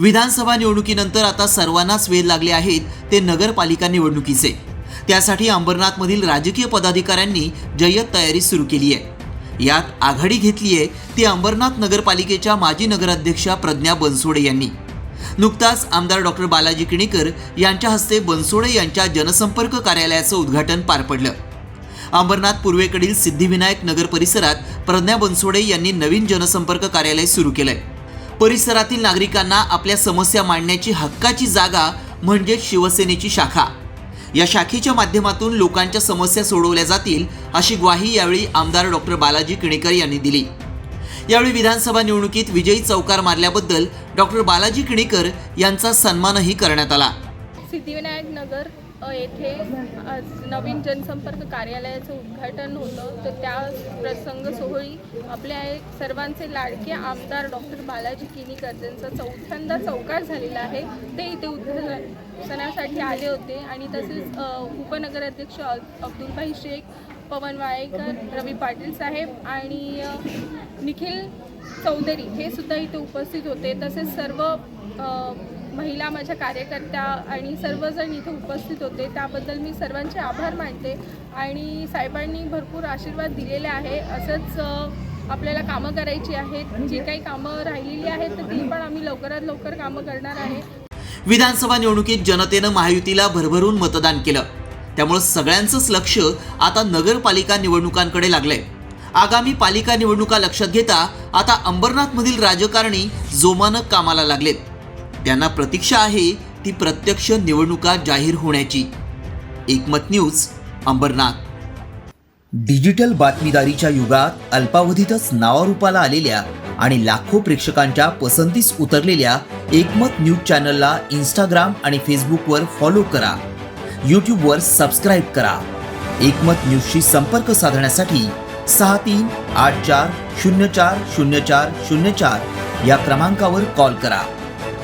विधानसभा निवडणुकीनंतर आता सर्वांनाच वेध लागले आहेत ते नगरपालिका निवडणुकीचे. त्यासाठी अंबरनाथमधील राजकीय पदाधिकाऱ्यांनी जय्यत तयारी सुरू केली आहे. यात आघाडी घेतली आहे ती अंबरनाथ नगरपालिकेच्या माजी नगराध्यक्षा प्रज्ञा बनसोडे यांनी. नुकताच आमदार डॉक्टर बालाजी किणीकर यांच्या हस्ते बनसोडे यांच्या जनसंपर्क कार्यालयाचं उद्घाटन पार पडलं. अंबरनाथ पूर्वेकडील सिद्धिविनायक नगर परिसरात प्रज्ञा बनसोडे यांनी नवीन जनसंपर्क कार्यालय सुरू केलंय. परिसरातील नागरिकांना आपल्या समस्या मांडण्याची हक्काची जागा म्हणजे शिवसेनेची शाखा. या शाखेच्या माध्यमातून लोकांच्या समस्या सोडवल्या जातील अशी ग्वाही यावेळी आमदार डॉक्टर बालाजी किणीकर यांनी दिली. यावेळी विधानसभा निवडणुकीत विजयी चौकार मारल्याबद्दल डॉक्टर बालाजी किणीकर यांचा सन्मानही करण्यात आला. सिद्धिविनायक नगर येथे आज नवीन जनसंपर्क कार्यालयाचं उद्घाटन होतं. तर त्या प्रसंग सोहळी आपल्या सर्वांचे लाडके आमदार डॉक्टर बालाजी किनीकर ज्यांचा चौथ्यांदा चौकार झालेला आहे. ते इथे उद्घाटनासाठी आले होते आणि तसेच उपनगराध्यक्ष अब्दुलभाई शेख पवन वाळेकर रवी पाटील साहेब आणि निखिल चौधरी हे सुद्धा इथे उपस्थित होते. तसेच सर्व महिला माझ्या कार्यकर्त्या आणि सर्वजण इथे उपस्थित होते. त्याबद्दल मी सर्वांचे आभार मानते आणि साहेबांनी भरपूर आशीर्वाद दिलेले आहे. असंच आपल्याला कामं करायची आहेत. जी काही कामं राहिलेली आहेत तर ती पण आम्ही लवकरात लवकर कामं करणार आहे. विधानसभा निवडणुकीत जनतेनं महायुतीला भरभरून मतदान केलं. त्यामुळे सगळ्यांचंच लक्ष आता नगरपालिका निवडणुकांकडे लागलंय. आगामी पालिका निवडणुका लक्षात घेता आता अंबरनाथमधील राजकारणी जोमानं कामाला लागलेत. त्यांना प्रतीक्षा आहे ती प्रत्यक्ष निवडणुका जाहीर होण्याची. एकमत न्यूज अंबरनाथ. डिजिटल बातमीदारीच्या युगात अल्पावधीतच नावारूपाला आलेल्या आणि लाखो प्रेक्षकांच्या पसंतीस उतरलेल्या एकमत न्यूज चॅनलला इंस्टाग्राम आणि फेसबुकवर फॉलो करा. यूट्यूबवर सबस्क्राईब करा. एकमत न्यूजशी संपर्क साधण्यासाठी सहा तीन आठ चार शून्य चार शून्य चार शून्य चार या क्रमांकावर कॉल करा.